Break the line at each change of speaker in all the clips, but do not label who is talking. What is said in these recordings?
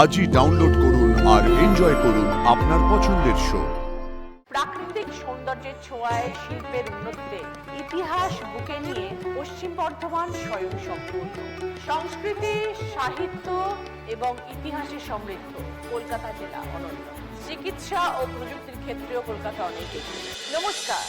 আজই ডাউনলোড করুন আর এনজয় করুন আপনার পছন্দের শো
প্রাকৃতিক সৌন্দর্যের ছোঁয়ায় শিল্পের উন্নতিতে ইতিহাস বুকে নিয়ে পশ্চিম বর্ধমান স্বয়ং সম্পূর্ণ সংস্কৃতি, সাহিত্য এবং ইতিহাসে সমৃদ্ধ। কলকাতা জেলা অনন্য। চিকিৎসা ও প্রযুক্তির ক্ষেত্রেও কলকাতা অনেক নমস্কার।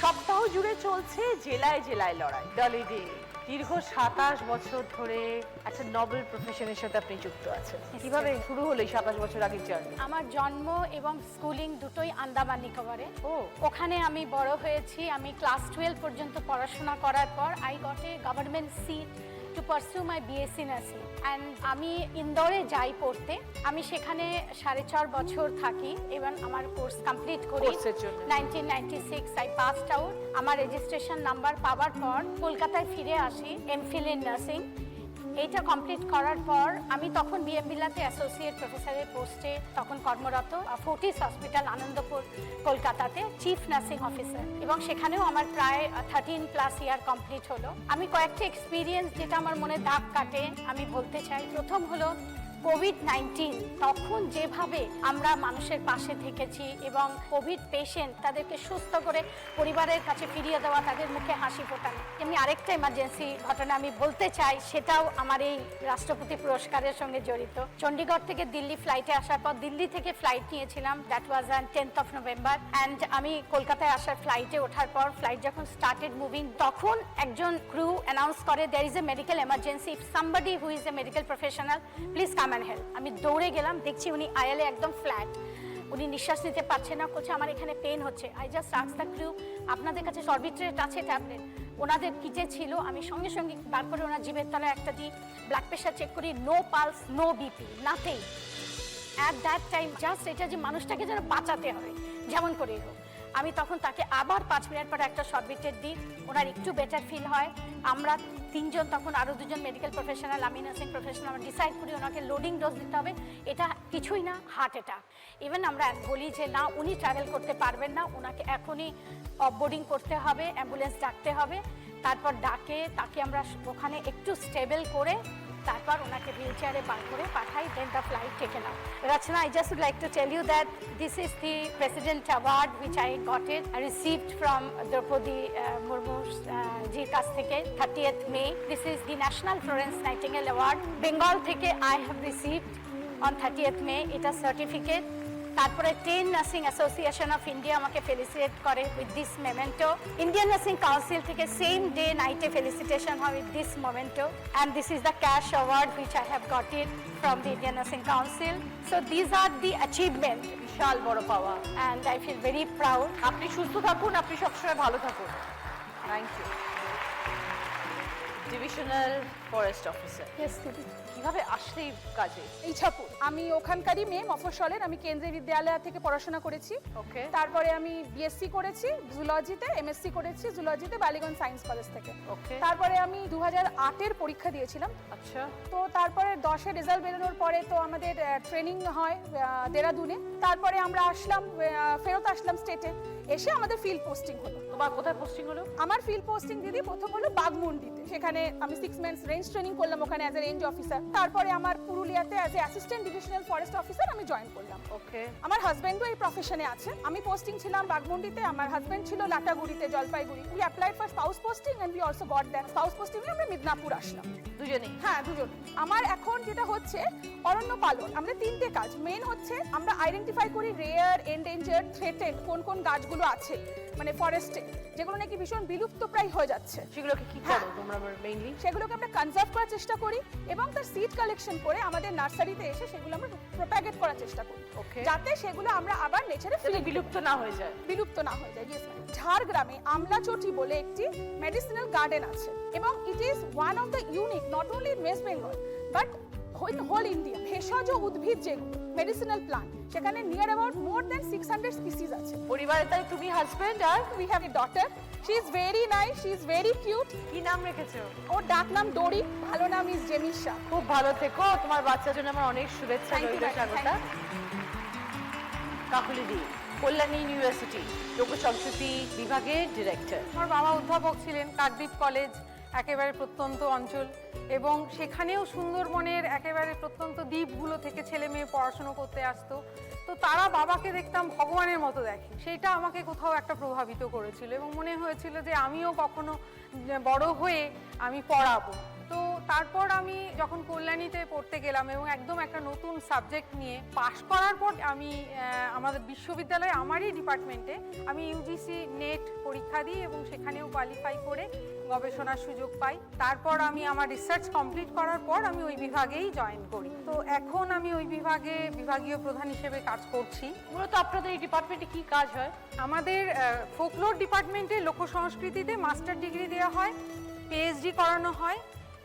সপ্তাহ জুড়ে চলছে জেলায় জেলায় লড়াই। ডলিডে দীর্ঘ সাতাশ বছর ধরে একটা নবেল প্রফেশনের সাথে আপনি যুক্ত আছেন। কীভাবে শুরু হলো এই সাতাশ বছর আগের জার্নি
আমার জন্ম এবং স্কুলিং দুটোই আন্দামান নিকোবরে
ও।
ওখানে আমি বড় হয়েছি। আমি ক্লাস টুয়েলভ পর্যন্ত পড়াশোনা করার পর I got a government seat to pursue my BSc nursing and আমি ইন্দোরে যাই পড়তে আমি সেখানে সাড়ে চার বছর থাকি এবং আমার কোর্স কমপ্লিট করি।
Nineteen ninety
six I passed out আমার রেজিস্ট্রেশন নাম্বার পাওয়ার পর কলকাতায় ফিরে আসি এমফিল ইন নার্সিং এইটা কমপ্লিট করার পর আমি তখন বিএমবিলাতে অ্যাসোসিয়েট প্রফেসরের পোস্টে তখন কর্মরত ফোর্টিস হসপিটাল আনন্দপুর, কলকাতাতে চিফ নার্সিং অফিসার এবং সেখানেও আমার প্রায় থার্টিন প্লাস ইয়ার কমপ্লিট হলো। আমি কয়েকটি এক্সপিরিয়েন্স যেটা আমার মনে দাগ কাটে, আমি বলতে চাই। প্রথম হলো কোভিড নাইন্টিন, তখন যেভাবে আমরা মানুষের পাশে থেকেছি এবং কোভিড পেশেন্ট তাদেরকে সুস্থ করে পরিবারের কাছে ফিরিয়ে দেওয়া, তাদের মুখে হাসি ফোটানো। এমনি আরেকটা ইমার্জেন্সি ঘটনা আমি বলতে চাই, সেটাও আমার এই রাষ্ট্রপতি পুরস্কারের সঙ্গে জড়িত। চণ্ডীগড় থেকে দিল্লি ফ্লাইটে আসার পর দিল্লি থেকে ফ্লাইট নিয়েছিলাম that was an tenth of November and আমি কলকাতায় আসার ফ্লাইটে ওঠার পর ফ্লাইট যখন স্টার্টেড মুভিং তখন একজন ক্রু অ্যানাউন্স করে there is a medical emergency if somebody who is a medical professional please come and help আমি দৌড়ে গেলাম, দেখছি উনি আয়ালে একদম ফ্ল্যাট উনি নিঃশ্বাস নিতে পারছে না করছে আমার এখানে পেন হচ্ছে। আই জাস্ট আক্স দ্য ক্রু আপনাদের কাছে সর্বিট্রেট আছে ট্যাবলেট ওনাদের কিটে ছিল, আমি সঙ্গে সঙ্গে বার করে ওনার জিভের তলায় একটা দিই ব্লাড প্রেশার চেক করি no pulse no BP nothing at that time just এটা যে মানুষটাকে যেন বাঁচাতে হবে, যেমন করে হোক। আমি তখন তাকে আবার পাঁচ মিনিট পরে একটা সরবিটের দিই। ওনার একটু বেটার ফিল হয়। আমরা তিনজন তখন আরও দুজন মেডিকেল প্রফেশনাল আমি নার্সিং প্রফেশনাল আমরা ডিসাইড করি ওনাকে লোডিং ডোজ দিতে হবে। এটা কিছুই না হার্ট অ্যাটাক ইভেন আমরা বলি যে, না, উনি ট্রাভেল করতে পারবেন না। ওনাকে এখনই অফবোর্ডিং করতে হবে অ্যাম্বুলেন্স ডাকতে হবে। তারপর ডাকে, তাকে আমরা ওখানে একটু স্টেবল করে তারপর ওনাকে হুইল চেয়ারে বার করে পাঠাই then the flight taken now Rachna I just would like to tell you that this is the president award which I got it received from Droupadi Murmu জির কাছ থেকে thirtieth May this is the national Florence Nightingale award Bengal থেকে I have received on thirtieth May এটা certificate তারপরে ten nursing association of India আমাকে felicitate করে with this memento Indian nursing council থেকে same day নাইটে felicitation হয় with this memento and this is the cash award which I have got it from the Indian nursing council so these are the achievement
বিশাল বড় পাওয়া।
And I feel very proud
আপনি সুস্থ থাকুন আপনি সবসময় ভালো থাকুন। Thank you divisional forest officer কীভাবে আসলে এই কাজে?
ইছাপুর আমি ওখানকারই মেয়ে মফস্বলের। আমি কেন্দ্রীয় বিদ্যালয় থেকে পড়াশোনা করেছি।
ওকে
তারপরে আমি বিএসসি করেছি জুলজিতে এমএসসি করেছি জুলজিতে বালিগঞ্জ সায়েন্স কলেজ থেকে।
ওকে
তারপরে আমি দু আটের পরীক্ষা দিয়েছিলাম।
আচ্ছা।
তো তারপরে দশের রেজাল্ট বেরোনোর পরে তো আমাদের ট্রেনিং হয় দেরাদুনে। তারপরে আমরা আসলাম ফেরত আসলাম স্টেটে এসে আমাদের ফিল্ড পোস্টিং হলো।
তোমার কোথায় পোস্টিং হলো?
আমার ফিল্ড পোস্টিং দিদি প্রথম হলো বাগমুন্ডিতে সেখানে আমি সিক্স মান্থস রেঞ্জ ট্রেনিং করলাম ওখানে অ্যাজ এ রেঞ্জ অফিসার তারপরে আমার পুরুলিয়াতে as a assistant divisional forest officer আমি জয়েন করলাম।
ওকে
আমার হাজব্যান্ডও এই প্রফেশনে আছে। আমি পোস্টিং ছিলাম বাগমুন্ডিতে আমার হাজব্যান্ড ছিল লাটাগুড়িতে Jalpaiguri. We applied for spouse posting and we also got that spouse posting আমরা মিদনাপুর আসলাম।
দুজনেই?
হ্যাঁ দুজন আমার এখন যেটা হচ্ছে অরণ্য পালন আমাদের তিনটে কাজ। মেন হচ্ছে আমরা আইডেন্টিফাই করি রেয়ার এন্ডেঞ্জার থ্রেটেড কোন কোন গাছগুলো আছে মানে ফরেস্টে যেগুলো নাকি ভীষণ বিলুপ্ত প্রায় হয়ে যাচ্ছে।
সেগুলোকে কি। করো তোমরা মেইনলি
সেগুলোকে আমরা কনজার্ভ করার চেষ্টা করি এবং তার সিড কালেকশন করে আমাদের নার্সারিতে এসে সেগুলো আমরা প্রোপাগেট করার চেষ্টা করি।
Okay.
যাতে সেগুলো আমরা আবার নেচারে ফিরে
বিলুপ্ত না হয়ে যায়।
বিলুপ্ত না হয়ে যায় ইয়েস ম্যাম ঝাড়গ্রামে আমলাচটি বলে একটি মেডিসিনাল গার্ডেন আছে এবং it is one of the unique not only in West Bengal but in whole India. ভেষজ উদ্ভিদ যেগুলো মেডিসিনাল প্লান্ট সেখানে near about more than six hundred species আছে।
পরিবারে তাই তুমি husband R?
We have a daughter she is very nice she is very cute
কি নাম রেখেছো?
ওর ডাক নাম ডোরি ভালো নাম ইজ জেমিশা
খুব ভালো থেকো তোমার বাচ্চার জন্য আমার অনেক শুভেচ্ছা রইল স্বাগতা। কাকুলি দি কল্যাণী ইউনিভার্সিটি লোক সংস্কৃতি বিভাগের ডিরেক্টর
আমার বাবা অধ্যাপক ছিলেন কাকদ্বীপ কলেজ একেবারে প্রত্যন্ত অঞ্চল। এবং সেখানেও সুন্দরবনের একেবারে প্রত্যন্ত দ্বীপগুলো থেকে ছেলে মেয়ে পড়াশুনো করতে আসতো। তো তারা বাবাকে দেখতাম ভগবানের মতো দেখে। সেইটা আমাকে কোথাও একটা প্রভাবিত করেছিল এবং মনে হয়েছিল যে আমিও কখনো বড় হয়ে আমি পড়াবো। তো তারপর আমি যখন কল্যাণীতে পড়তে গেলাম এবং একদম একটা নতুন সাবজেক্ট নিয়ে পাশ করার পর আমি আমাদের বিশ্ববিদ্যালয়ে আমারই ডিপার্টমেন্টে আমি ইউজিসি নেট পরীক্ষা দিই এবং সেখানেও কোয়ালিফাই করে গবেষণার সুযোগ পাই। তারপর আমি আমার রিসার্চ কমপ্লিট করার পর আমি ওই বিভাগেই জয়েন করি। তো এখন আমি ওই বিভাগে বিভাগীয় প্রধান হিসেবে কাজ করছি।
মূলত আপনাদের এই ডিপার্টমেন্টে কি কাজ হয়?
আমাদের ফোকলোর ডিপার্টমেন্টে লোক সংস্কৃতিতে মাস্টার ডিগ্রি দেওয়া হয় পিএইচডি করানো হয়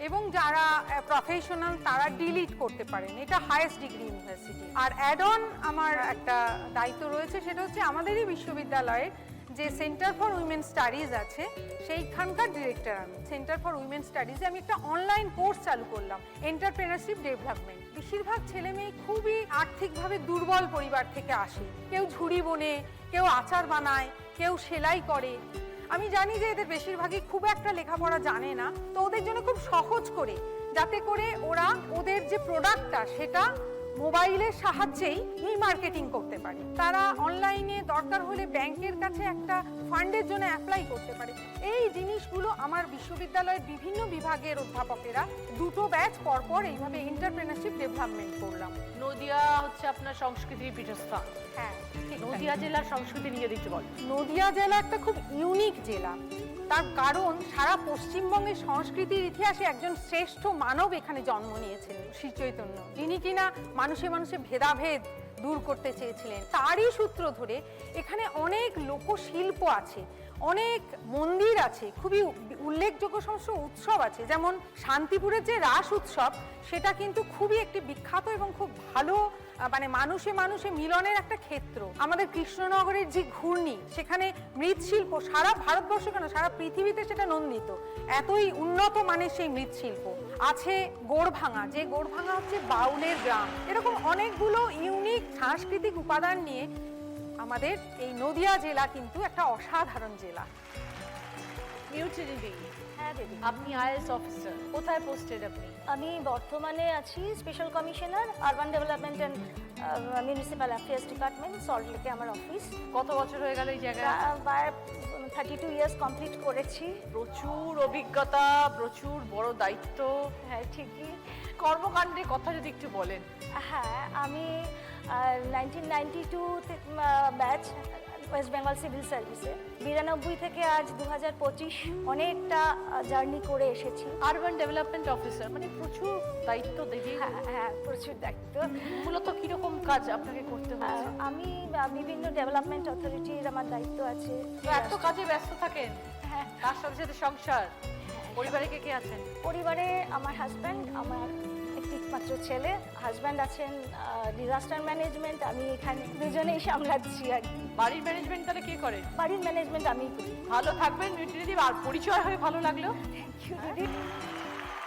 এবং যারা প্রফেশনাল তারা ডিলিট করতে পারেন। এটা হায়েস্ট ডিগ্রি ইউনিভার্সিটি আর অ্যাড অন আমার একটা দায়িত্ব রয়েছে, সেটা হচ্ছে আমাদেরই বিশ্ববিদ্যালয়ের যে সেন্টার ফর উইমেন স্টাডিজ আছে, সেইখানকার ডিরেক্টর আমি। সেন্টার ফর উইমেন স্টাডিজে আমি একটা অনলাইন কোর্স চালু করলাম এন্টারপ্রেনারশিপ ডেভেলপমেন্ট বেশিরভাগ ছেলে মেয়ে খুবই আর্থিকভাবে দুর্বল পরিবার থেকে আসে। কেউ ঝুড়ি বোনে, কেউ আচার বানায় কেউ সেলাই করে। আমি জানি যে এদের বেশিরভাগই খুব একটা লেখাপড়া জানে না, তো ওদের জন্য খুব সহজ করে, যাতে করে ওরা ওদের যে প্রোডাক্টটা সেটা মোবাইলের সাহায্যেই ই মার্কেটিং করতে পারে। তারা অনলাইনে দরকার হলে ব্যাংকের কাছে একটা ফান্ডের জন্য অ্যাপ্লাই করতে পারে। এই জিনিসগুলো আমার বিশ্ববিদ্যালয়ের বিভিন্ন বিভাগের অধ্যাপকেরা দুটো ব্যাচ পরপর এইভাবে এন্টারপ্রেনারশিপ ডেভেলপমেন্ট করলাম।
নদিয়া হচ্ছে আপনার সংস্কৃতির পীঠস্থান।
হ্যাঁ
নদিয়া জেলার সংস্কৃতি নিয়ে দিতে বল
নদিয়া জেলা একটা খুব ইউনিক জেলা। তার কারণ সারা পশ্চিমবঙ্গের সংস্কৃতির ইতিহাসে একজন শ্রেষ্ঠ মানব এখানে জন্ম নিয়েছিলেন শ্রী চৈতন্য। যিনি কিনা মানুষে মানুষে ভেদাভেদ দূর করতে চেয়েছিলেন। তারই সূত্র ধরে এখানে অনেক লোকশিল্প আছে। অনেক মন্দির আছে, খুবই উল্লেখযোগ্য সমস্ত উৎসব আছে। যেমন শান্তিপুরের যে রাস উৎসব, সেটা কিন্তু খুবই একটি বিখ্যাত এবং খুব ভালো মানে মানুষে মানুষে মিলনের একটা ক্ষেত্র। আমাদের কৃষ্ণনগরের যে ঘূর্ণি, সেখানে মৃৎশিল্প, সারা ভারতবর্ষ কেন, সারা পৃথিবীতে সেটা নন্দিত। এতই উন্নত মানের সেই মৃৎশিল্প। আছে গোড়ভাঙা, যে গোড়ভাঙা হচ্ছে বাউলের গ্রাম। এরকম অনেকগুলো ইউনিক সাংস্কৃতিক উপাদান নিয়ে আমাদের এই নদিয়া জেলা কিন্তু একটা অসাধারণ জেলা।
মিউটিনি দিদি
হ্যাঁ দিদি।
আপনি আইএস অফিসার। কোথায় পোস্টেড আপনি?
আমি বর্তমানে আছি special commissioner urban development and municipal affairs department সল্টলেকে আমার অফিস
কত বছর হয়ে গেল এই জায়গায়?
থার্টি টু ইয়ার্স কমপ্লিট করেছি।
প্রচুর অভিজ্ঞতা প্রচুর বড় দায়িত্ব।
হ্যাঁ ঠিকই।
কর্মকাণ্ডের কথা যদি একটু বলেন।
হ্যাঁ আমি nineteen ninety two batch West Bengal civil সার্ভিসে বিরানব্বই থেকে আজ দু হাজার পঁচিশ অনেকটা জার্নি করে এসেছি।
আরবান ডেভেলপমেন্ট অফিসার মানে প্রচুর দায়িত্ব দেখি
হ্যাঁ হ্যাঁ প্রচুর দায়িত্ব।
মূলত কীরকম কাজ আপনাকে করতে হচ্ছে?
আমি বিভিন্ন ডেভেলপমেন্ট অথরিটির আমার দায়িত্ব আছে।
এত কাজে ব্যস্ত থাকেন?
হ্যাঁ।
তার সাথে সাথে সংসার? পরিবারে কে কে আছেন?
পরিবারে আমার হাজব্যান্ড আমার একটি মাত্র ছেলে হাজব্যান্ড আছেন ডিজাস্টার ম্যানেজমেন্ট আমি এখানে দুজনেই সামলাচ্ছি আর কি।
বাড়ির ম্যানেজমেন্ট তাহলে কে করে?
বাড়ির ম্যানেজমেন্ট আমি করি।
ভালো থাকবেন মিউটিনি আর পরিচয় হয়ে ভালো লাগল।
থ্যাংক ইউ দিদি।